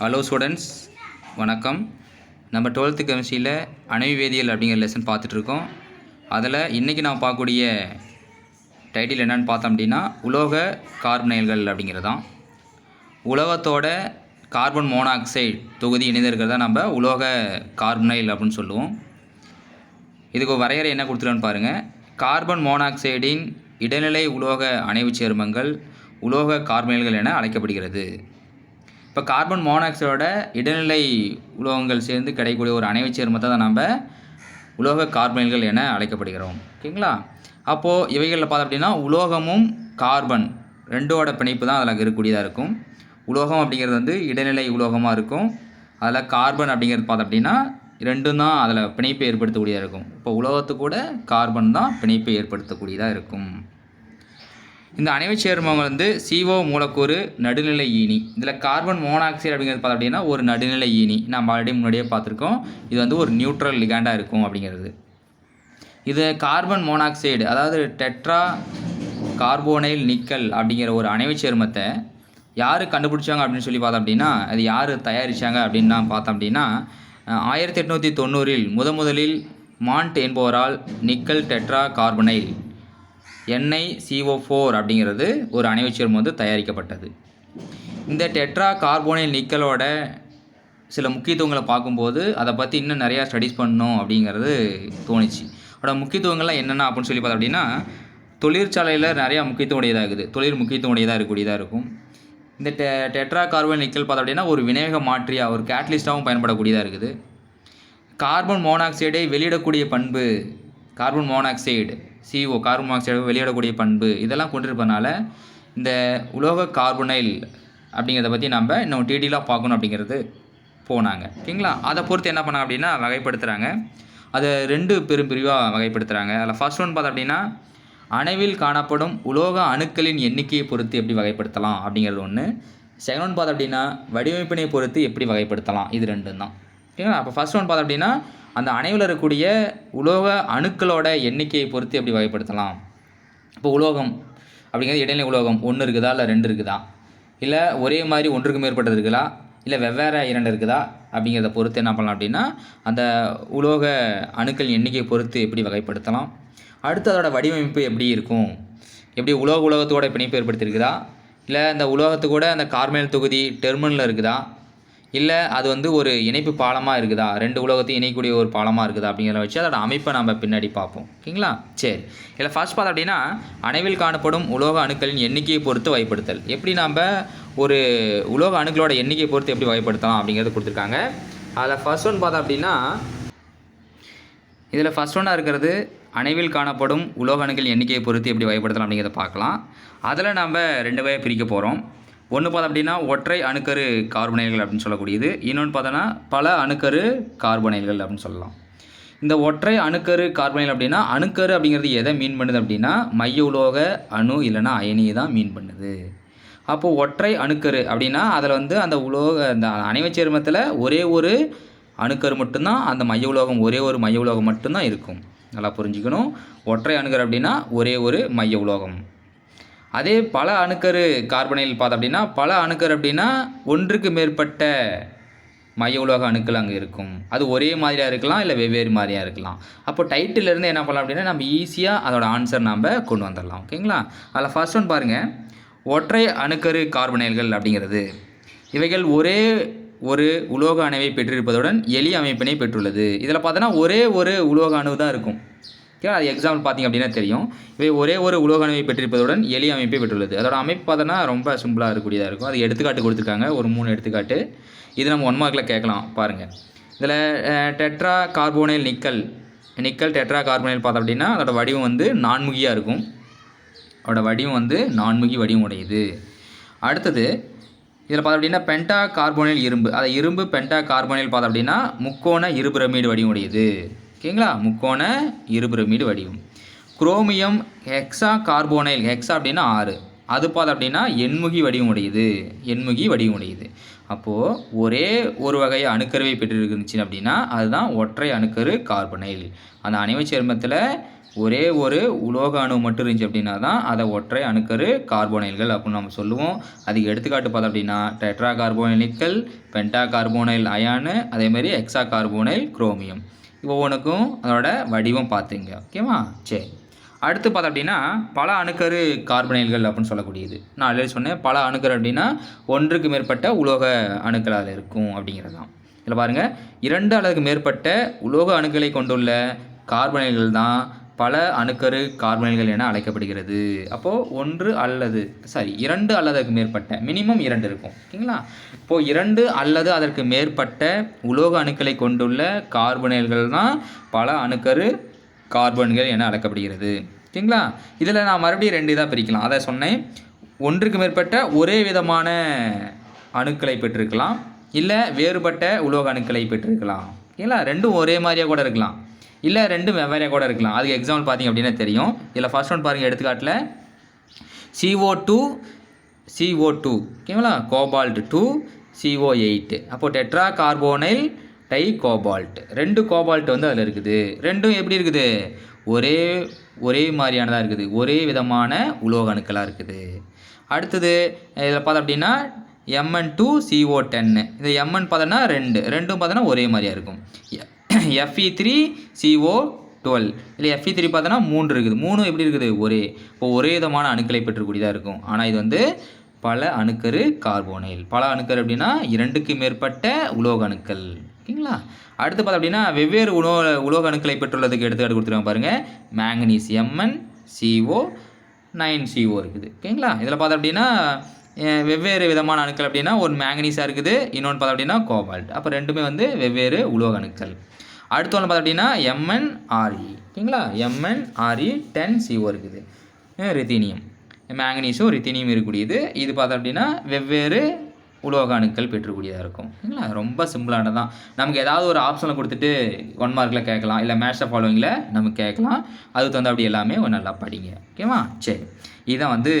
Hello students வணக்கம். நம்ம twelfth கெமிஸ்ட்ரியில் அணை வேதியியல் அப்படிங்கிற லெசன் பார்த்துட்ருக்கோம் அதில் இன்றைக்கி நான் பார்க்கக்கூடிய டைட்டில் என்னன்னு பார்த்தோம் அப்படின்னா உலோக கார்பனைல்கள் அப்படிங்கிறது தான் உலோகத்தோட கார்பன் மோனாக்சைடு தொகுதி இணைந்திருக்கிறத நம்ம உலோக கார்பனைல் அப்படின்னு சொல்லுவோம். இதுக்கு வரையறை என்ன கொடுத்துருன்னு பாருங்கள் கார்பன் மோனாக்சைடின் இடைநிலை உலோக அணைவுச் சேர்மங்கள் உலோக கார்பனைல்கள் என அழைக்கப்படுகிறது. இப்போ கார்பன் மோனாக்சைடோட இடைநிலை உலோகங்கள் சேர்ந்து கிடைக்கக்கூடிய ஒரு அணைவுச் சேர்மத்தை தான் நம்ம உலோக கார்பன்கள் என அழைக்கப்படுகிறோம். ஓகேங்களா? அப்போது இவைகளில் பார்த்தோம் அப்படின்னா உலோகமும் கார்பன் ரெண்டோட பிணைப்பு தான் அதில் இருக்கக்கூடியதாக இருக்கும். உலோகம் அப்படிங்கிறது வந்து இடைநிலை உலோகமாக இருக்கும். அதில் கார்பன் அப்படிங்கிறது பார்த்தோம் அப்படின்னா ரெண்டும் தான் அதில் பிணைப்பை ஏற்படுத்தக்கூடியதாக இருக்கும். இப்போ உலோகத்து கூட கார்பன் தான் பிணைப்பை ஏற்படுத்தக்கூடியதாக இருக்கும். இந்த அணைவுச் சேர்மம் வந்து சிஓ மூலக்கூறு நடுநிலை ஈனி. இதில் கார்பன் மோனாக்சைடு அப்படிங்கிறது பார்த்தோம் அப்படின்னா ஒரு நடுநிலை ஈனி. நம்ம ஆல்ரெடி முன்னாடியே பார்த்துருக்கோம். இது வந்து ஒரு நியூட்ரல் லிகாண்டாக இருக்கும் அப்படிங்கிறது. இது கார்பன் மோனாக்சைடு அதாவது டெட்ரா கார்போனைல் நிக்கல் அப்படிங்கிற ஒரு அணைவுச் சேர்மத்தை யார் கண்டுபிடிச்சாங்க அப்படின்னு சொல்லி பார்த்தோம் அப்படின்னா அது யார் தயாரித்தாங்க அப்படின்னு பார்த்தோம் அப்படின்னா ஆயிரத்தி எட்நூற்றி தொண்ணூறில் முத முதலில் மாண்ட் என்பவரால் நிக்கல் டெட்ரா கார்பனைல் எண்ணெய் சிஓ ஃபோர் அப்படிங்கிறது ஒரு அணைவுச் வந்து தயாரிக்கப்பட்டது. இந்த டெட்ரா கார்போனைல் நிக்கலோட சில முக்கியத்துவங்களை பார்க்கும்போது அதை பற்றி இன்னும் நிறையா ஸ்டடீஸ் பண்ணணும் அப்படிங்கிறது தோணுச்சு. அதோட முக்கியத்துவங்கள்லாம் என்னென்ன அப்படின்னு சொல்லி பார்த்தோம் அப்படின்னா தொழிற்சாலையில் நிறையா முக்கியத்துவம் உடையதாக இருக்குது தொழில் முக்கியத்துவம் உடையதாக இருக்கக்கூடியதாக இருக்கும். இந்த டெ டெட்ரா கார்பன் நிக்கல் பார்த்தோம் அப்படின்னா ஒரு வினைவேக மாற்றியாக ஒரு கேட்லிஸ்ட்டாகவும் பயன்படக்கூடியதாக இருக்குது. கார்பன் மோனாக்சைடை வெளியிடக்கூடிய பண்பு carbon monoxide. CO carbon monoxide வெளியிடக்கூடிய பண்பு இதெல்லாம் கொண்டிருப்பதனால இந்த உலோக கார்பனைல் அப்படிங்கிறத பற்றி நம்ம இன்னும் டீட்டெயிலாக பார்க்கணும் அப்படிங்கிறது போனாங்க. ஓகேங்களா? அதை பொறுத்து என்ன பண்ணாங்க அப்படின்னா வகைப்படுத்துகிறாங்க அதை ரெண்டு பெரும் பிரிவாக வகைப்படுத்துகிறாங்க அதில் ஃபர்ஸ்ட் ஒன் பார்த்தோம் அப்படின்னா அணுவில் காணப்படும் உலோக அணுக்களின் எண்ணிக்கையை பொறுத்து எப்படி வகைப்படுத்தலாம் அப்படிங்கிறது ஒன்று செகண்ட் ஒன் பார்த்தோம் அப்படின்னா வடிவமைப்பினை பொறுத்து எப்படி வகைப்படுத்தலாம்? இது ரெண்டும் தான். ஓகேங்களா? அப்போ ஃபர்ஸ்ட் ஒன் பார்த்தோம் அப்படின்னா அந்த அணைவில் இருக்கக்கூடிய உலோக அணுக்களோட எண்ணிக்கையை பொறுத்து எப்படி வகைப்படுத்தலாம்? இப்போ உலோகம் அப்படிங்கிறது இடைநிலை உலோகம். ஒன்று இருக்குதா இல்லை ரெண்டு இருக்குதா? இல்லை ஒரே மாதிரி ஒன்றுக்கு மேற்பட்டது இருக்குதா? இல்லை வெவ்வேறு இரண்டு இருக்குதா? அப்படிங்கிறத பொறுத்து என்ன பண்ணலாம் அப்படின்னா அந்த உலோக அணுக்கள் எண்ணிக்கையை பொறுத்து எப்படி வகைப்படுத்தலாம்? அடுத்து அதோட வடிவமைப்பு எப்படி இருக்கும்? எப்படி உலோக உலோகத்தோட பிணைப்பு ஏற்படுத்தியிருக்குதா? இல்லை இந்த உலோகத்து கூட அந்த கார்மேல் தொகுதி டெர்மினல் இருக்குதா? இல்லை அது வந்து ஒரு இணைப்பு பாலமாக இருக்குதா? ரெண்டு உலகத்தையும் இணைக்கக்கூடிய ஒரு பாலமாக இருக்குதா அப்படிங்கிறத வச்சு அதோட அமைப்பை நம்ம பின்னாடி பார்ப்போம். ஓகேங்களா? சரி. இதில் ஃபர்ஸ்ட் பார்த்தோம் அப்படின்னா அணைவில் காணப்படும் உலோக அணுக்களின் எண்ணிக்கையை பொறுத்து வகைப்படுத்தல். எப்படி நம்ம ஒரு உலோக அணுக்களோட எண்ணிக்கையை பொறுத்து எப்படி வகைப்படுத்தலாம் அப்படிங்கிறது கொடுத்துருக்காங்க. அதில் ஃபர்ஸ்ட் ஒன் பார்த்தோம் அப்படின்னா இதில் ஃபர்ஸ்ட் ஒன்னாக இருக்கிறது அணைவில் காணப்படும் உலோக அணுக்கள் எண்ணிக்கையை பொறுத்து எப்படி வகைப்படுத்தலாம் அப்படிங்கிறத பார்க்கலாம். அதில் நம்ம ரெண்டு வகையை பிரிக்க போகிறோம் ஒன்று பார்த்தோம் அப்படின்னா ஒற்றை அணுக்கரு கார்பனைல்கள் அப்படின்னு சொல்லக்கூடியது. இன்னொன்று பார்த்தோன்னா பல அணுக்கரு கார்பனைல்கள் அப்படின்னு சொல்லலாம். இந்த ஒற்றை அணுக்கரு கார்பனைல் அப்படின்னா அணுக்கரு அப்படிங்கிறது எதை மீன் பண்ணுது அப்படின்னா மைய உலோக அணு இல்லைன்னா அயனியை தான் மீன் பண்ணுது. அப்போது ஒற்றை அணுக்கரு அப்படின்னா அதில் வந்து அந்த உலோக அந்த அணைவுச் சேர்மத்தில் ஒரே ஒரு அணுக்கரு மட்டும்தான் அந்த மைய உலோகம் ஒரே ஒரு மைய உலோகம் மட்டும்தான் இருக்கும். நல்லா புரிஞ்சுக்கணும். ஒற்றை அணுக்கரு அப்படின்னா ஒரே ஒரு மைய உலோகம். அதே பல அணுக்கரு கார்பனைல் பார்த்தோம் அப்படின்னா பல அணுக்கரு அப்படின்னா ஒன்றுக்கு மேற்பட்ட மைய உலோக அணுக்கள் அங்கே இருக்கும். அது ஒரே மாதிரியாக இருக்கலாம் இல்லை வெவ்வேறு மாதிரியாக இருக்கலாம். அப்போ டைட்டிலேருந்து என்ன பண்ணலாம் அப்படின்னா நம்ம ஈஸியாக அதோட ஆன்சர் நம்ம கொண்டு வந்துடலாம். ஓகேங்களா அதில் ஃபர்ஸ்ட் ஒன் பாருங்கள் ஒற்றை அணுக்கரு கார்பனைல்கள் அப்படிங்கிறது இவைகள் ஒரே ஒரு உலோக அணுவை பெற்றிருப்பதுடன் எளிய அமைப்பினை பெற்றுள்ளது. இதில் பார்த்தோன்னா ஒரே ஒரு உலோக அணு தான் இருக்கும். ஓகே அது எக்ஸாம்பிள் பார்த்தீங்க அப்படின்னா தெரியும். இவை ஒரே ஒரு உலோக அமைப்பை பெற்றிருப்பதுடன் எளிய அமைப்பை பெற்றுள்ளது. அதோட அமைப்பு பார்த்தோன்னா ரொம்ப சிம்பிளாக இருக்கக்கூடியதாக இருக்கும். அது எடுத்துக்காட்டு கொடுத்துருக்காங்க. ஒரு மூணு எடுத்துக்காட்டு. இது நம்ம ஒன் மார்க்கில் கேட்கலாம். பாருங்கள் இதில் tetra carbonyl nickel nickel tetra carbonyl பார்த்தோம் அப்படின்னா அதோட வடிவம் வந்து நான்முகியாக இருக்கும். அதோட வடிவம் வந்து நான்முகி வடிவம் உடையது அடுத்தது இதில் பார்த்தோம் அப்படின்னா பென்டா கார்போனைல் இரும்பு. அதை இரும்பு பென்டா கார்போனைல் பார்த்தோம் அப்படின்னா முக்கோண இருபிரமீடு வடிவம் உடையது ஓகேங்களா? முக்கோண இருபிரமீடு வடிவம். குரோமியம் ஹெக்ஸா கார்போனைல் ஹெக்ஸா அப்படின்னா ஆறு. அது பார்த்தோம் அப்படின்னா எண்முகி வடிவம் உடையது எண்முகி வடிவம் உடையது அப்போது ஒரே ஒரு வகை அணுக்கருவை பெற்றிருந்துச்சு அப்படின்னா அதுதான் ஒற்றை அணுக்கரு கார்பனைல் அந்த அணைவுச் சேர்மத்தில் ஒரே ஒரு உலோக அணு மட்டும் இருந்துச்சு அப்படின்னா தான் அதை ஒற்றை அணுக்கரு கார்போனைல்கள் அப்படின்னு நம்ம சொல்லுவோம். அதுக்கு எடுத்துக்காட்டு பார்த்தோம் அப்படின்னா டெட்ரா கார்போனைல் பென்டா கார்போனைல் அயானு அதேமாதிரி எக்ஸா கார்போனைல் குரோமியம் ஒவ்வொன்றுக்கும் அதோட வடிவம் பார்த்துங்க ஓகேவா? சரி. அடுத்து பார்த்தோம் அப்படின்னா பல அணுக்கரு கார்பனைல்கள் அப்படின்னு சொல்லக்கூடியது. நான் ஆல்ரெடி சொன்னேன் பல அணுக்கரு அப்படின்னா ஒன்றுக்கு மேற்பட்ட உலோக அணுக்கள் அதில் இருக்கும் அப்படிங்கிறது தான் இதில் பாருங்கள் இரண்டு அளவுக்கு மேற்பட்ட உலோக அணுக்களை கொண்டுள்ள கார்பனைல்கள் தான் பல அணுக்கரு கார்பனைல்கள் என அழைக்கப்படுகிறது. அப்போது ஒன்று அல்லது சாரி இரண்டு அல்லதுக்கு மேற்பட்ட மினிமம் இரண்டு இருக்கும். ஓகேங்களா? இப்போது இரண்டு அல்லது அதற்கு மேற்பட்ட உலோக அணுக்களை கொண்டுள்ள கார்பனல்கள் தான் பல அணுக்கரு கார்பன்கள் என அழைக்கப்படுகிறது. ஓகேங்களா? இதில் நான் மறுபடியும் ரெண்டு இதாக பிரிக்கலாம். அதை சொன்னேன். ஒன்றுக்கு மேற்பட்ட ஒரே விதமான அணுக்களை பெற்றிருக்கலாம். இல்லை வேறுபட்ட உலோக அணுக்களை பெற்றிருக்கலாம். ஓகேங்களா? ரெண்டும் ஒரே மாதிரியாக கூட இருக்கலாம். இல்லை ரெண்டு வெவ்வேறையாக கூட இருக்கலாம். அதுக்கு எக்ஸாம்பிள் பார்த்தீங்க அப்படின்னா தெரியும். இதில் ஃபர்ஸ்ட் ஒன் பாருங்கள் எடுத்துக்காட்டில். சிஓ டூ சிஓ டூ ஓகேங்களா? கோபால்ட் டூ சிஓ எயிட்டு அப்போது டெட்ரா கார்போனைல் டை கோபால்ட் ரெண்டு கோபால்ட் வந்து அதில் இருக்குது. ரெண்டும் எப்படி இருக்குது? ஒரே ஒரே மாதிரியானதாக இருக்குது. ஒரே விதமான உலோக அணுக்களாக இருக்குது. அடுத்தது இதில் பார்த்தோம் அப்படின்னா எம்என் டூ சிஓ டென்னு இந்த எம்என் பார்த்தோன்னா ரெண்டு. ரெண்டும் பார்த்தோன்னா ஒரே மாதிரியாக இருக்கும். எஃப்இ த்ரீ சிஓ டுவெல் இல்லை எஃப்இ த்ரீ பார்த்தோன்னா மூன்று இருக்குது. மூணும் எப்படி இருக்குது? ஒரே. இப்போ ஒரே விதமான அணுக்களை பெற்றக்கூடியதாக இருக்கும். ஆனால் இது வந்து பல அணுக்கரு கார்போனைல். பல அணுக்கரு அப்படின்னா இரண்டுக்கு மேற்பட்ட உலோக அணுக்கள். ஓகேங்களா? அடுத்து பார்த்தோம் அப்படின்னா வெவ்வேறு உலோக உலோக அணுக்களை பெற்றுள்ளதுக்கு எடுத்துக்காட்டு கொடுத்துருக்காங்க பாருங்கள் manganese Mn CO nine CO இருக்குது. ஓகேங்களா? இதில் பார்த்தோம் அப்படின்னா வெவ்வேறு விதமான அணுக்கள் அப்படின்னா ஒரு மேங்கனீஸாக இருக்குது. இன்னொன்று பார்த்தோம் அப்படின்னா கோபால்ட் அப்போ ரெண்டுமே வந்து வெவ்வேறு உலோக அணுக்கள். அடுத்த ஒன்று பார்த்தோம் அப்படின்னா எம்என்ஆர்இ ஓகேங்களா? எம்என் ஆர்இ டென் சிஓ இருக்குது. ரித்தீனியம் மேங்கனீஸும் ரித்தீனியம் இருக்கக்கூடியது. இது பார்த்தோம் அப்படின்னா வெவ்வேறு உலோக அணுக்கள் பெற்றக்கூடியதாக இருக்கும். ஓகேங்களா? ரொம்ப சிம்பிளானதான் நமக்கு ஏதாவது ஒரு ஆப்ஷனில் கொடுத்துட்டு ஒன் மார்க்கில் கேட்கலாம். இல்லை மேட்ச் ஃபாலோவிங்கில் நமக்கு கேட்கலாம். அதுக்கு தகுந்த அப்படி எல்லாமே ஒரு நல்லா படிங்க. ஓகேவா? சரி. இதுதான் வந்து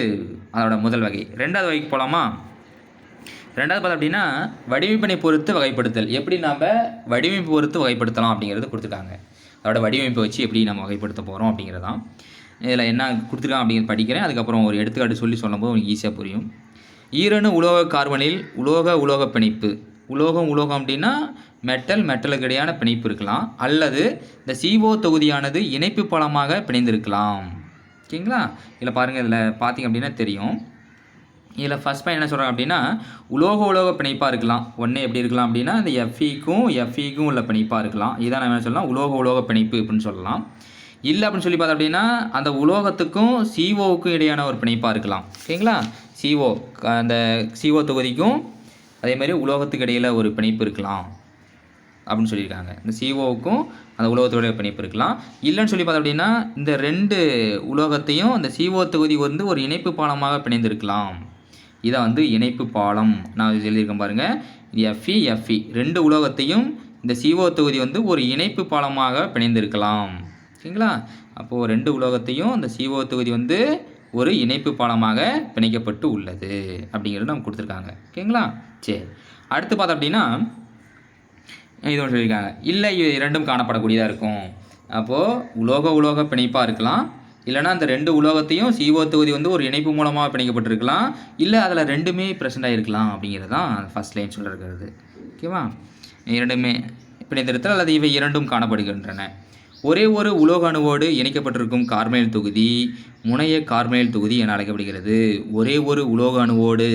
அதோட முதல் வகை. ரெண்டாவது வகைக்கு போகலாமா ரெண்டாவது பார்த்தோம் அப்படின்னா வடிவமைப்பினை பொறுத்து வகைப்படுத்தல். எப்படி நாம் வடிவமைப்பு பொறுத்து வகைப்படுத்தலாம் அப்படிங்கிறது கொடுத்துருக்காங்க. அதோட வடிவமைப்பை வச்சு எப்படி நம்ம வகைப்படுத்த போகிறோம் அப்படிங்கிறதான் இதில் என்ன கொடுத்துருக்காங்க அப்படிங்கிறது படிக்கிறேன். அதுக்கப்புறம் ஒரு எடுத்துக்காட்டு சொல்லி சொல்லும்போது உங்களுக்கு ஈஸியாக புரியும். ஈரணு உலோக கார்பனில் உலோக உலோக பிணைப்பு. உலோகம் உலோகம் அப்படின்னா மெட்டல் மெட்டலுக்கு இடையான பிணைப்பு இருக்கலாம். அல்லது இந்த சிஓ தொகுதியானது இணைப்பு பலமாக பிணைந்திருக்கலாம். ஓகேங்களா? இதில் பாருங்கள் இதில் பார்த்தீங்க அப்படின்னா தெரியும். இதில் ஃபஸ்ட் பாயிண்ட் என்ன சொல்கிறாங்க அப்படின்னா உலோக உலோக பிணைப்பாக இருக்கலாம். ஒன்று எப்படி இருக்கலாம் அப்படின்னா இந்த எஃப்இக்கும் எஃப்இக்கும் உள்ள பிணைப்பாக இருக்கலாம். இதான் நம்ம என்ன சொல்லலாம்? உலோக உலோக பிணைப்பு அப்படின்னு சொல்லலாம். இல்லை அப்படின்னு சொல்லி பார்த்தோம் அப்படின்னா அந்த உலோகத்துக்கும் சிஓவுக்கும் இடையான ஒரு பிணைப்பாக இருக்கலாம். ஓகேங்களா சிஓ அந்த சிஓ தொகுதிக்கும் அதே மாதிரி உலோகத்துக்கு இடையில் ஒரு பிணைப்பு இருக்கலாம் அப்படின்னு சொல்லியிருக்காங்க. இந்த சிஓவுக்கும் அந்த உலோகத்தோடைய பிணைப்பு இருக்கலாம். இல்லைன்னு சொல்லி பார்த்தோம் அப்படின்னா இந்த ரெண்டு உலோகத்தையும் அந்த சிஓ தொகுதி வந்து ஒரு இணைப்பு பாலமாக பிணைந்திருக்கலாம். இதை வந்து இணைப்பு பாலம். நான் எழுதியிருக்கேன் பாருங்கள் எஃப்இ எஃப்இ ரெண்டு உலோகத்தையும் இந்த சிஓ தொகுதி வந்து ஒரு இணைப்பு பாலமாக பிணைந்திருக்கலாம். ஓகேங்களா? அப்போது ரெண்டு உலோகத்தையும் இந்த சிஓ தொகுதி வந்து ஒரு இணைப்பு பாலமாக பிணைக்கப்பட்டு உள்ளது. அப்படிங்கிறது நம்ம கொடுத்துருக்காங்க. ஓகேங்களா? சரி. அடுத்து பார்த்தோம் அப்படின்னா இது ஒன்று சொல்லியிருக்காங்க. இல்லை இரண்டும் காணப்படக்கூடியதாக இருக்கும். அப்போது உலோக உலோக பிணைப்பாக இருக்கலாம். இல்லைன்னா அந்த ரெண்டு உலோகத்தையும் சிஓ தொகுதி வந்து ஒரு இணைப்பு மூலமாக பிணைக்கப்பட்டிருக்கலாம். இல்லை அதில் ரெண்டுமே ப்ரெசென்ட் ஆகிருக்கலாம் அப்படிங்கிறது தான் ஃபஸ்ட் லைன் சொல்லியிருக்கிறது ஓகேவா இரண்டுமே பிணைந்திருத்தல் அல்லது இவை இரண்டும் காணப்படுகின்றன. ஒரே ஒரு உலோக அணுவோடு இணைக்கப்பட்டிருக்கும் கார்மேல் தொகுதி முனைய கார்மேல் தொகுதி என அழைக்கப்படுகிறது. ஒரே ஒரு உலோக அணுவோடு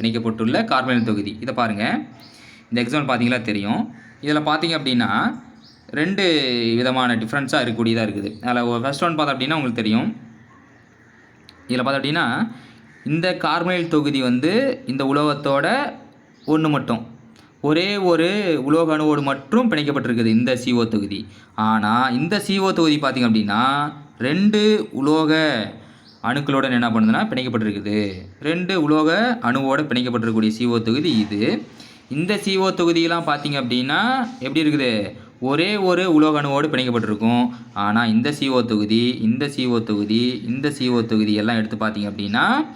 இணைக்கப்பட்டுள்ள கார்மேல் தொகுதி. இதை பாருங்கள் இந்த எக்ஸாம்பிள் பார்த்தீங்களா? தெரியும். இதில் பார்த்தீங்க அப்படின்னா ரெண்டு விதமான டிஃப்ரென்ஸாக இருக்கக்கூடியதாக இருக்குது. அதில் ஃபஸ்ட் ஒன் பார்த்தோம் அப்படின்னா உங்களுக்கு தெரியும். இதில் பார்த்தோம் அப்படின்னா இந்த கார்மைல் தொகுதி வந்து இந்த உலோகத்தோட ஒன்று மட்டும். ஒரே ஒரு உலோக அணுவோடு மட்டும் பிணைக்கப்பட்டிருக்குது இந்த சிஓ தொகுதி. ஆனால் இந்த சிஓ தொகுதி பார்த்திங்க அப்படின்னா ரெண்டு உலோக அணுக்களோட என்ன பண்ணுதுன்னா பிணைக்கப்பட்டிருக்குது. ரெண்டு உலோக அணுவோடு பிணைக்கப்பட்டிருக்கக்கூடிய சிஓ தொகுதி இது. இந்த சிஓ தொகுதியெல்லாம் பார்த்திங்க அப்படின்னா எப்படி இருக்குது? ஒரே ஒரு உலோக அணுவோடு பிணைக்கப்பட்டிருக்கும். ஆனால் இந்த சிஓ தொகுதி இந்த சிஓ தொகுதி இந்த சிஓ தொகுதி எல்லாம் எடுத்து பார்த்தீங்க அப்படின்னா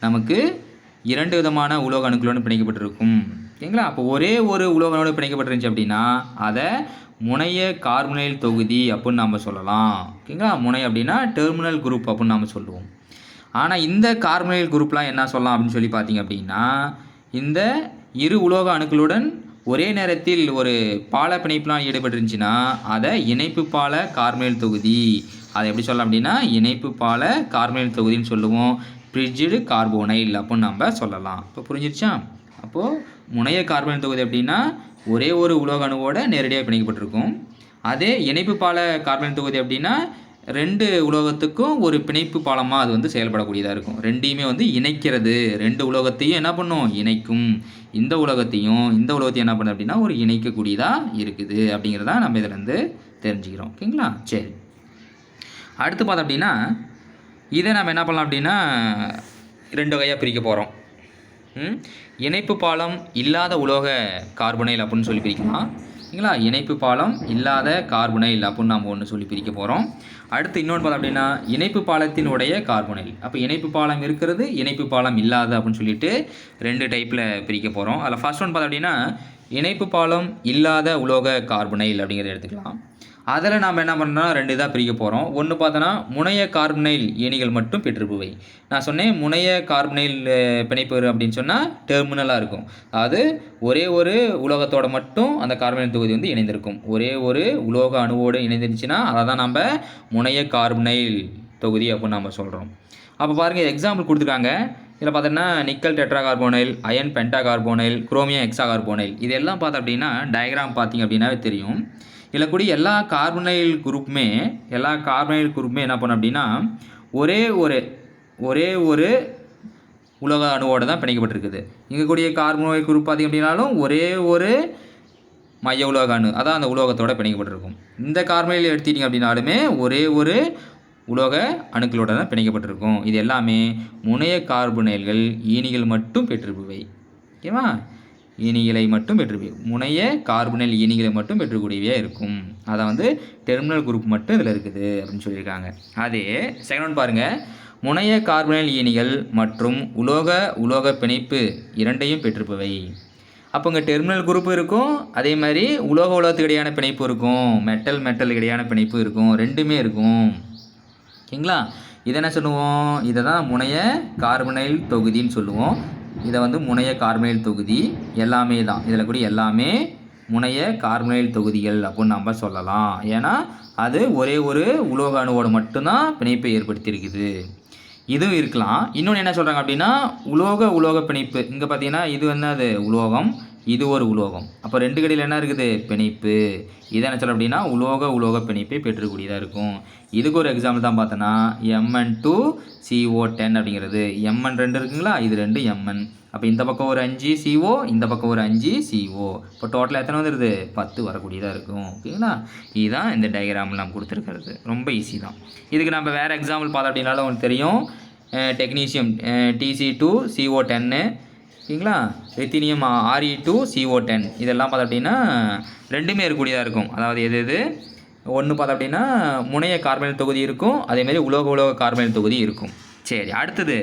நமக்கு இரண்டு விதமான உலோக அணுக்களோடு பிணைக்கப்பட்டிருக்கும். ஓகேங்களா? அப்போ ஒரே ஒரு உலோகனோடு பிணைக்கப்பட்டிருந்துச்சு அப்படின்னா அதை முனைய கார்முனைல் தொகுதி அப்படின்னு நம்ம சொல்லலாம். ஓகேங்களா? முனை அப்படின்னா டெர்மினல் குரூப் அப்படின்னு நம்ம சொல்லுவோம். ஆனால் இந்த கார்முனைல் குரூப்லாம் என்ன சொல்லலாம் அப்படின்னு சொல்லி பார்த்தீங்க அப்படின்னா இந்த இரு உலோக அணுக்களுடன் ஒரே நேரத்தில் ஒரு பால பிணைப்புலாம் ஈடுபட்டுருந்துச்சுன்னா அதை இணைப்பு பால கார்மேல் தொகுதி. அதை எப்படி சொல்லலாம் அப்படின்னா இணைப்பு பால கார்மேல் தொகுதின்னு சொல்லுவோம். பிரிட்ஜிடு கார்போனைல் அப்படின்னு நம்ம சொல்லலாம். இப்போ புரிஞ்சிருச்சா? அப்போது முனைய கார்பன் தொகுதி அப்படின்னா ஒரே ஒரு உலோக அணுவோட நேரடியாக பிணைக்கப்பட்டிருக்கும். அதே இணைப்பு பால கார்பன் தொகுதி அப்படின்னா ரெண்டு உலோகத்துக்கும் ஒரு பிணைப்பு பாலமாக அது வந்து செயல்படக்கூடியதாக இருக்கும். ரெண்டையுமே வந்து இணைக்கிறது. ரெண்டு உலோகத்தையும் என்ன பண்ணும்? இணைக்கும். இந்த உலோகத்தையும் இந்த உலோகத்தையும் என்ன பண்ணுது அப்படின்னா ஒரு இணைக்கக்கூடியதாக இருக்குது அப்படிங்கிறத நம்ம இதிலேருந்து தெரிஞ்சுக்கிறோம். ஓகேங்களா? சரி. அடுத்து பார்த்தோம் அப்படின்னா இதை நம்ம என்ன பண்ணலாம் அப்படின்னா ரெண்டு வகையாக பிரிக்க போகிறோம் இணைப்பு பாலம் இல்லாத உலோக கார்பனைல் அப்படின்னு சொல்லி பிரிக்கலாம். சரிங்களா இணைப்பு பாலம் இல்லாத கார்பனைல் அப்படின்னு நம்ம ஒன்று சொல்லி பிரிக்க போகிறோம் அடுத்து இன்னொன்று பார்த்தோம் அப்படின்னா இணைப்பு பாலத்தினுடைய கார்பனைல். அப்போ இணைப்பு பாலம் இருக்கிறது இணைப்பு பாலம் இல்லாத அப்படின்னு சொல்லிட்டு ரெண்டு டைப்பில் பிரிக்க போகிறோம் அதில் ஃபர்ஸ்ட் ஒன் பார்த்தோம் அப்படின்னா இணைப்பு பாலம் இல்லாத உலோக கார்பனைல் அப்படிங்கிறத எடுத்துக்கலாம். அதில் நாம் என்ன பண்ணோம்னா ரெண்டு இதாக பிரிக்க போகிறோம். ஒன்று பார்த்தோன்னா முனைய கார்பனைல் ஏணிகள் மட்டும் பெற்றிருப்பவை. நான் சொன்னேன் முனைய கார்பனைல் பிணைப்பு அப்படின்னு சொன்னால் டெர்மினலாக இருக்கும். அதாவது ஒரே ஒரு உலோகத்தோட மட்டும் அந்த கார்பனைல் தொகுதி வந்து இணைந்திருக்கும். ஒரே ஒரு உலோக அணுவோடு இணைந்திருந்துச்சுன்னா அதை தான் நம்ம முனைய கார்பனைல் தொகுதி அப்படின்னு நம்ம சொல்கிறோம் அப்போ பாருங்கள் எக்ஸாம்பிள் கொடுத்துருக்காங்க. இதில் பார்த்தோன்னா nickel tetra carbonyl iron penta carbonyl chromium hexa carbonyl இதெல்லாம் பார்த்தோம் அப்படின்னா டயக்ராம் பார்த்தீங்க அப்படின்னாவே தெரியும். இதில் கூடிய எல்லா கார்பனைல் குரூப்புமே எல்லா கார்பனைல் குரூப்புமே என்ன பண்ணும் அப்படின்னா ஒரே ஒரு ஒரே ஒரு உலோக அணுவோடு தான் பிணைக்கப்பட்டிருக்குது. இங்கே கூடிய கார்பனைல் குரூப் பார்த்திங்க அப்படின்னாலும் ஒரே ஒரு மைய உலோக அணு அதான் அந்த உலோகத்தோட பிணைக்கப்பட்டிருக்கும். இந்த கார்பனைல் எடுத்துட்டீங்க அப்படின்னாலுமே ஒரே ஒரு உலோக அணுக்களோட தான் பிணைக்கப்பட்டிருக்கும். இது எல்லாமே முனைய கார்பனைல்கள் ஈனிகள் மட்டும் பெற்றிருப்பவை. ஓகேவா? இனிகளை மட்டும் பெற்று முனைய கார்பனில் இனிகளை மட்டும் பெற்றக்கூடியவையாக இருக்கும். அதை வந்து டெர்மினல் குரூப் மட்டும் இதில் இருக்குது அப்படின்னு சொல்லியிருக்காங்க. அதே செகண்ட் ஒன் பாருங்கள் முனைய கார்பனில் ஈனிகள் மற்றும் உலோக உலோக பிணைப்பு இரண்டையும் பெற்றிருப்பவை. அப்போ இங்கே டெர்மினல் குரூப் இருக்கும். அதே மாதிரி உலோக உலோகத்துக்கு இடையான பிணைப்பு இருக்கும். மெட்டல் மெட்டல் இடையான பிணைப்பு இருக்கும். ரெண்டுமே இருக்கும். ஓகேங்களா? இதை என்ன சொல்லுவோம்? இதை தான் முனைய கார்பனைல் தொகுதின்னு சொல்லுவோம். இதை வந்து முனைய கார்பனைல் தொகுதி எல்லாமே தான். இதில் கூட எல்லாமே முனைய கார்பனைல் தொகுதிகள் அப்படின்னு நம்ம சொல்லலாம். ஏன்னா அது ஒரே ஒரு உலோக அணுவோடு மட்டும்தான் பிணைப்பை ஏற்படுத்தியிருக்குது. இதுவும் இருக்கலாம். இன்னொன்று என்ன சொல்கிறாங்க அப்படின்னா உலோக உலோக பிணைப்பு. இங்கே பார்த்தீங்கன்னா இது என்னது உலோகம் இது ஒரு உலோகம். அப்போ ரெண்டு கடையில் என்ன இருக்குது? பிணைப்பு. இதை என்ன சொல்ல அப்படின்னா உலோக உலோக பிணைப்பை பெற்றக்கூடியதாக இருக்கும். இதுக்கு ஒரு எக்ஸாம்பிள் தான் பார்த்தோன்னா எம்என் டூ சிஓ டென் அப்படிங்கிறது. எம்என் ரெண்டு இருக்குங்களா? இது ரெண்டு எம்என் அப்போ இந்த பக்கம் ஒரு அஞ்சு சிஓ இந்த பக்கம் ஒரு அஞ்சு சிஓ இப்போ டோட்டலாக எத்தனை வந்துடுது பத்து வரக்கூடியதாக இருக்கும். ஓகேங்களா இதுதான் இந்த டயக்ராமில் நம்ம கொடுத்துருக்கிறது. ரொம்ப ஈஸி தான். இதுக்கு நம்ம வேறு எக்ஸாம்பிள் பார்த்தோம் அப்படின்னாலும் உங்களுக்கு தெரியும். டெக்னீஷியம் டிசி டூ சிஓ டென்னு ஓகேங்களா? லித்தினியம் ஆர்இ டூ சிஓ டென் இதெல்லாம் பார்த்தோம் அப்படின்னா ரெண்டுமே இருக்கக்கூடியதாக இருக்கும். அதாவது எது எது? ஒன்று பார்த்தோம் அப்படின்னா முனைய கார்பனைல் தொகுதி இருக்கும். அதேமாரி உலோக உலோக கார்பனைல் தொகுதி இருக்கும். சரி அடுத்தது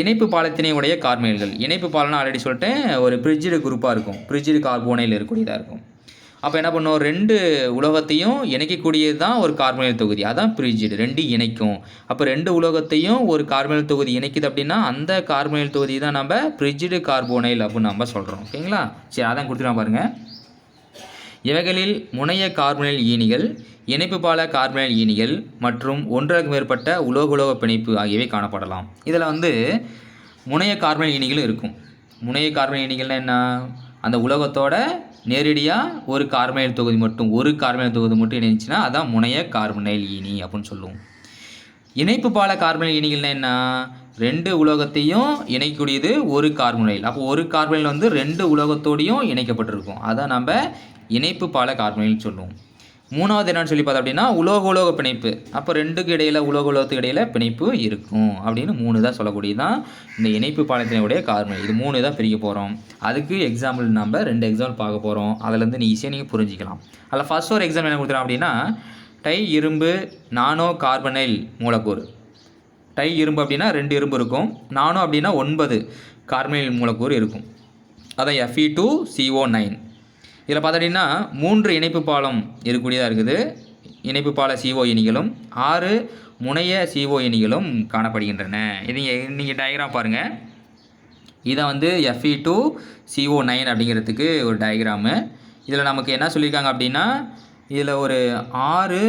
இணைப்பு பாலத்தினை உடைய கார்பனைல்கள் இணைப்பு பாலம்னா ஆல்ரெடி சொல்லிட்டேன். ஒரு பிரிட்ஜிடு குரூப்பாக இருக்கும். பிரிட்ஜிடு கார்போனைல் இருக்கக்கூடியதாக இருக்கும். அப்போ என்ன பண்ணும்? ரெண்டு உலோகத்தையும் இணைக்கக்கூடியது தான் ஒரு கார்பனைல் தொகுதி. அதான் பிரிட்ஜிடு. ரெண்டு இணைக்கும். அப்போ ரெண்டு உலோகத்தையும் ஒரு கார்பனைல் தொகுதி இணைக்குது அப்படின்னா அந்த கார்பனைல் தொகுதி தான் நம்ம பிரிட்ஜிடு கார்போனைல் அப்படின்னு நம்ம சொல்கிறோம் ஓகேங்களா? சரி அதான் கொடுத்துருவோம் பாருங்கள் இவைகளில் முனைய கார்பனைல் ஈனிகள் இணைப்பு பால கார்பனைல் ஈனிகள் மற்றும் ஒன்றுக்கு மேற்பட்ட உலோக உலோக பிணைப்பு ஆகியவை காணப்படலாம். இதில் வந்து முனைய கார்பனைல் ஈனிகளும் இருக்கும். முனைய கார்பனைல் ஈனிகள்னால் என்ன? அந்த உலோகத்தோட நேரடியாக ஒரு கார்பனைல் தொகுதி மட்டும் ஒரு கார்பனைல் தொகுதி மட்டும் இணைஞ்சுன்னா அதான் முனைய கார்பனைல் ஈனி அப்படின்னு சொல்லுவோம். இணைப்பு பால கார்பனைல் இனிகள்னா என்ன? ரெண்டு உலோகத்தையும் இணைக்கக்கூடியது ஒரு கார்பனைல் அப்போ ஒரு கார்பனைல் வந்து ரெண்டு உலோகத்தோடையும் இணைக்கப்பட்டிருக்கும். அதான் நம்ம இணைப்பு பால கார்பனைல் சொல்லுவோம். மூணாவது என்னன்னு சொல்லி பார்த்தோம் அப்படின்னா உலோக உலோக பிணைப்பு. அப்போ ரெண்டுக்கு இடையில உலோக உலோகத்துக்கு இடையில பிணைப்பு இருக்கும். அப்படின்னு மூணு தான் சொல்லக்கூடியதான் இந்த இணைப்பு பாலத்தினுடைய காரணம். இது மூணு தான் பிரிக்க போகிறோம் அதுக்கு எக்ஸாம்பிள் நம்ம ரெண்டு எக்ஸாம்பிள் பார்க்க போகிறோம் அதுலேருந்து நீ ஈஸியாக நீங்கள் புரிஞ்சிக்கலாம். அதில் ஃபர்ஸ்ட் ஒரு எக்ஸாம்பிள் என்ன கொடுத்துறோம் அப்படின்னா டை இரும்பு நானோ கார்பனைல் மூலக்கூறு. டை இரும்பு அப்படின்னா ரெண்டு இரும்பு இருக்கும். நானோ அப்படின்னா ஒன்பது கார்பனைல் மூலக்கூறு இருக்கும். அதான் எஃப்இ டூ சிஓ நைன் இதில் பார்த்துட்டிங்கன்னா மூன்று இணைப்பு பாலம் இருக்கக்கூடியதாக இருக்குது. இணைப்பு பால சிஓ இனிகளும் ஆறு முனைய சிஓ இனிகளும் காணப்படுகின்றன. இது நீங்கள் நீங்கள் டயக்ராம் பாருங்கள் இதை வந்து எஃப்இ டூ சிஓ நைன் அப்படிங்கிறதுக்கு ஒரு டயக்ராமு இதில் நமக்கு என்ன சொல்லியிருக்காங்க அப்படின்னா இதில் ஒரு ஆறு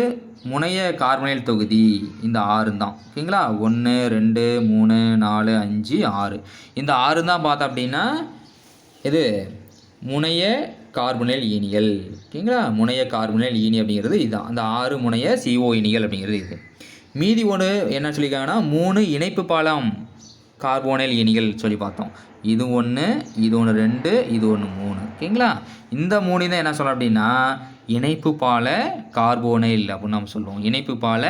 முனைய கார்பனைல் தொகுதி. இந்த ஆறு தான். ஓகேங்களா? ஒன்று ரெண்டு மூணு நாலு அஞ்சு ஆறு. இந்த ஆறு தான் பார்த்தோம் அப்படின்னா இது முனைய கார்பனைல் ஈனியல் ஓகேங்களா? முனைய கார்பனைல் ஈனி அப்படிங்கிறது இதுதான். அந்த ஆறு முனைய சிஓ இனிகள் அப்படிங்கிறது இது. மீதி ஒன்று என்ன சொல்லியிருக்காங்கன்னா மூணு இணைப்பு பாலம். கார்போனைல் இனிகள் சொல்லி பார்த்தோம். இது ஒன்று இது ஒன்று ரெண்டு இது ஒன்று மூணு. ஓகேங்களா? இந்த மூணு தான் என்ன சொல்ல அப்படின்னா இணைப்பு பால கார்போனைல் அப்படின்னு நம்ம சொல்லுவோம். இணைப்பு பால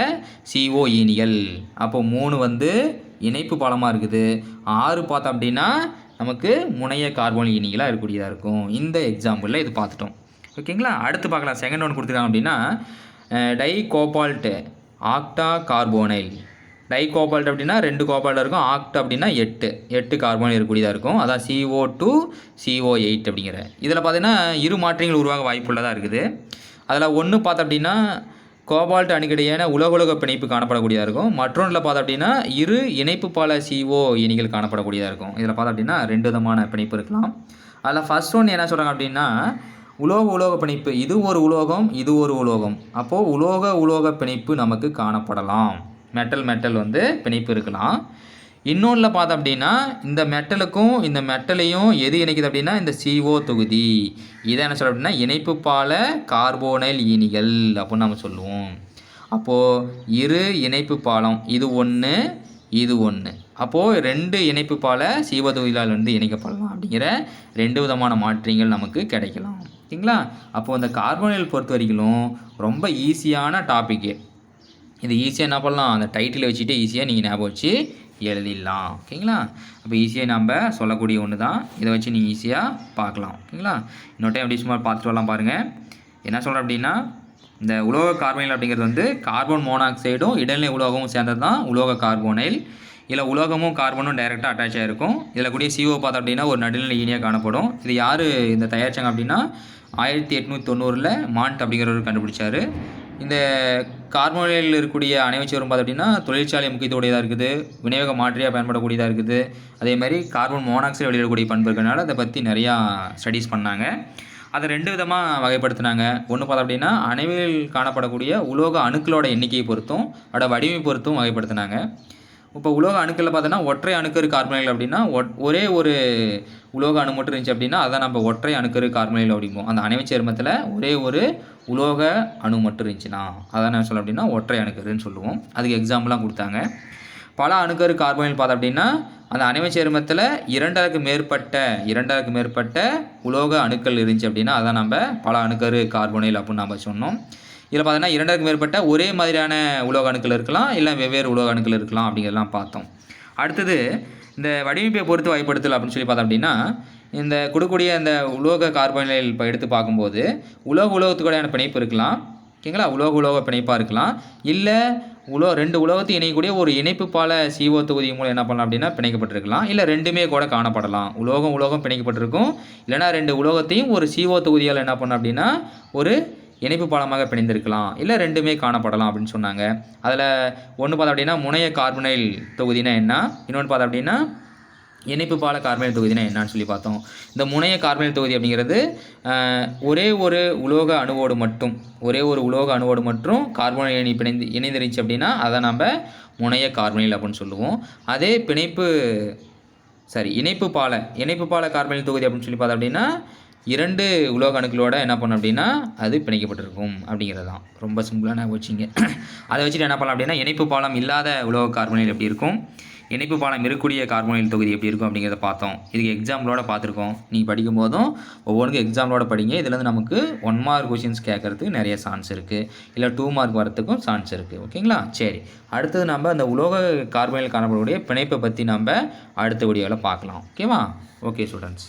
சிஓ ஈனிகள் அப்போ மூணு வந்து இணைப்பு பாலமாக இருக்குது. ஆறு பார்த்தோம் அப்படின்னா நமக்கு முனைய கார்போன் ஈனிகளாக இருக்கக்கூடியதாக இருக்கும். இந்த எக்ஸாம்பிளில் இது பார்த்துட்டோம். ஓகேங்களா அடுத்து பார்க்கலாம். செகண்ட் ஒன் கொடுத்துருக்காங்க அப்படின்னா di cobalt octa carbonyl di cobalt அப்படின்னா ரெண்டு கோபால்ட் இருக்கும். ஆக்ட் அப்படின்னா எட்டு. எட்டு கார்பன் இருக்கக்கூடியதாக இருக்கும். அதான் சிஓ டூ சிஓ எயிட் அப்படிங்கிற. இதில் பார்த்தீங்கன்னா இரு மாற்றங்கள் உருவாக வாய்ப்புள்ளதாக இருக்குது. அதில் ஒன்று பார்த்தோம் அப்படின்னா கோபால்ட் அணுக்கிடையான உலகுலக பிணைப்பு காணப்படக்கூடியதாக இருக்கும். மற்றொன்றில் பார்த்தோம் அப்படின்னா இரு இணைப்பு பால சிஓ இணிகள் காணப்படக்கூடியதாக இருக்கும். இதில் பார்த்தோம் அப்படின்னா ரெண்டு விதமான பிணைப்பு இருக்கலாம். அதில் ஃபர்ஸ்ட் ஒன்று என்ன சொல்கிறாங்க அப்படின்னா உலோக உலோக பிணைப்பு. இது ஒரு உலோகம் இது ஒரு உலோகம். அப்போது உலோக உலோக பிணைப்பு நமக்கு காணப்படலாம். மெட்டல் மெட்டல் வந்து பிணைப்பு இருக்கலாம். இன்னொன்றில் பார்த்தோம் அப்படின்னா இந்த மெட்டலுக்கும் இந்த மெட்டலையும் எது இணைக்குது அப்படின்னா இந்த சிஓ தொகுதி. இதை என்ன சொல்ல அப்படின்னா இணைப்பு பால கார்போனைல் ஈனிகள் அப்படின்னு நம்ம சொல்லுவோம். அப்போது இரு இணைப்பு பாலம் இது ஒன்று இது ஒன்று அப்போது ரெண்டு இணைப்பு பால சீவ தொகுதியால் வந்து இணைக்கப்படலாம் அப்படிங்கிற ரெண்டு விதமான மாற்றங்கள் நமக்கு கிடைக்கலாம். ஓகேங்களா அப்போது இந்த கார்போனைல் பொறுத்த வரைக்கும் ரொம்ப ஈஸியான டாப்பிக்கு இது ஈஸியாக என்ன பண்ணலாம்? அந்த டைட்டில் வச்சுட்டு ஈஸியாக நீங்கள் ஞாபகம் வச்சு எழுதிடலாம். ஓகேங்களா? அப்போ ஈஸியாக நம்ம சொல்லக்கூடிய ஒன்று தான் இதை வச்சு நீங்கள் ஈஸியாக பார்க்கலாம். ஓகேங்களா? இன்னொரு டைம் அப்படி சும்மா பார்த்துட்டு வரலாம் பாருங்கள் என்ன சொல்கிறேன் அப்படின்னா இந்த உலோக கார்பனைல் அப்படிங்கிறது வந்து கார்பன் மோனாக்சைடும் இடைநிலை உலோகமும் சேர்ந்தது தான் உலோக கார்போனைல் இதில் உலோகமும் கார்பனும் டைரெக்டாக அட்டாச் ஆகிருக்கும் இதில் கூடிய சிஓ பார்த்தோம் அப்படின்னா ஒரு நடுநிலை ஈனியாக காணப்படும். இது யார் இந்த தயாரித்தாங்க அப்படின்னா ஆயிரத்தி எட்நூற்றி தொண்ணூறில் மாண்ட் அப்படிங்கிறவர் கண்டுபிடிச்சாரு. இந்த கார்போனைல் இருக்கக்கூடிய அணைவச்சவரும் பார்த்தோம் அப்படின்னா தொழிற்சாலை முக்கியத்துவடையதாக இருக்குது விநியோக மாற்றியாக பயன்படக்கூடியதாக இருக்குது. அதே மாதிரி கார்பன் மோனாக்சைடு வெளியிடக்கூடிய பண்பு இருக்கிறனால அதை பற்றி நிறையா ஸ்டடீஸ் பண்ணாங்க. அதை ரெண்டு விதமாக வகைப்படுத்தினாங்க. ஒன்று பார்த்தோம் அப்படின்னா அணைவில் காணப்படக்கூடிய உலோக அணுக்களோட எண்ணிக்கையை பொறுத்தும் அதோட வடிவமை பொறுத்தும் வகைப்படுத்தினாங்க. இப்போ உலோக அணுக்களில் பார்த்தோன்னா ஒற்றை அணுக்கரு கார்பனைல் அப்படின்னா ஒட்- ஒரே ஒரு உலோக அணு மட்டும் இருந்துச்சு அப்படின்னா அதை நம்ம ஒற்றை அணுக்கரு கார்பனைல் அப்படிம்போம் அந்த அணைவு சேர்மத்தில் ஒரே ஒரு உலோக அணு மட்டும் இருந்துச்சுன்னா அதான் என்ன சொல்ல அப்படின்னா ஒற்றை அணுக்கருன்னு சொல்லுவோம். அதுக்கு எக்ஸாம்பிளாக கொடுத்தாங்க. பல அணுக்கரு கார்பனைல் பார்த்தோம் அப்படின்னா அந்த அணைவு சேர்மத்தில் மேற்பட்ட இரண்டருக்கு மேற்பட்ட உலோக அணுக்கள் இருந்துச்சு அப்படின்னா அதான் நம்ம பல அணுக்கரு கார்பனைல் அப்படின்னு நம்ம சொன்னோம். இதில் பார்த்தோன்னா இரண்டுக்கு மேற்பட்ட ஒரே மாதிரியான உலோக அணுக்கள் இருக்கலாம் இல்லை வெவ்வேறு உலோக அணுக்கள் இருக்கலாம் அப்படிங்கிறலாம் பார்த்தோம். அடுத்தது இந்த வடிவமைப்பை பொறுத்து வகைப்படுத்தல் அப்படின்னு சொல்லி பார்த்தோம் அப்படின்னா இந்த கொடுக்கூடிய இந்த உலோக கார்பனில் இப்போ எடுத்து பார்க்கும்போது உலோக உலோகத்துக்கூடையான பிணைப்பு இருக்கலாம் ஓகேங்களா? உலோக உலோக பிணைப்பாக இருக்கலாம் இல்லை உலோ ரெண்டு உலோகத்தை இணைக்கக்கூடிய ஒரு இணைப்பு பால சிஓ தொகுதி மூலம் என்ன பண்ணலாம் அப்படின்னா பிணைக்கப்பட்டிருக்கலாம் இல்லை ரெண்டுமே கூட காணப்படலாம். உலோகம் உலோகம் பிணைக்கப்பட்டிருக்கும் இல்லைனா ரெண்டு உலோகத்தையும் ஒரு சிஓ தொகுதியால் என்ன பண்ணலாம் அப்படின்னா ஒரு இணைப்பு பாலமாக பிணைந்திருக்கலாம். இல்லை ரெண்டுமே காணப்படலாம் அப்படின்னு சொன்னாங்க. அதில் ஒன்று பார்த்தோம் அப்படின்னா முனைய கார்பனைல் தொகுதினா என்ன? இன்னொன்று பார்த்தோம் அப்படின்னா இணைப்பு பால கார்பனைல் தொகுதினா என்னன்னு சொல்லி பார்த்தோம். இந்த முனைய கார்பனைல் தொகுதி அப்படிங்கிறது ஒரே ஒரு உலோக அணுவோடு மட்டும் ஒரே ஒரு உலோக அணுவோடு மட்டும் கார்பனைல் இணை பிணைந்து இணைந்துருந்துச்சு அப்படின்னா அதை நம்ம முனைய கார்பனைல் அப்படின்னு சொல்லுவோம். அதே பிணைப்பு சரி இணைப்பு பால இணைப்பு பால கார்பனைல் தொகுதி அப்படின்னு சொல்லி பார்த்தோம் அப்படின்னா இரண்டு உலோக அணுக்களோட என்ன பண்ணும் அப்படின்னா அது பிணைக்கப்பட்டிருக்கும் அப்படிங்கிறது தான் ரொம்ப சிம்பிளான வச்சிங்க அதை வச்சுட்டு என்ன பண்ணலாம் அப்படின்னா இணைப்பு பாலம் இல்லாத உலோக கார்பனைல் எப்படி இருக்கும்? இணைப்பு பாலம் இருக்கக்கூடிய கார்பனைல் தொகுதி எப்படி இருக்கும் அப்படிங்கிறத பார்த்தோம். இதுக்கு எக்ஸாம்பிளோட பார்த்துருக்கோம். நீங்கள் படிக்கும் போதும் ஒவ்வொன்றுக்கும் எக்ஸாம்பிளோட படிங்க. இதுலேருந்து நமக்கு ஒன் மார்க் கொஷின்ஸ் கேட்கறதுக்கு நிறைய சான்ஸ் இருக்குது இல்லை டூ மார்க் வரத்துக்கும் சான்ஸ் இருக்குது ஓகேங்களா? சரி. அடுத்தது நம்ம அந்த உலோக கார்பனைல் காணப்படக்கூடிய பிணைப்பை பற்றி நம்ம அடுத்த வீடியோவில் பார்க்கலாம். ஓகேவா? Okay students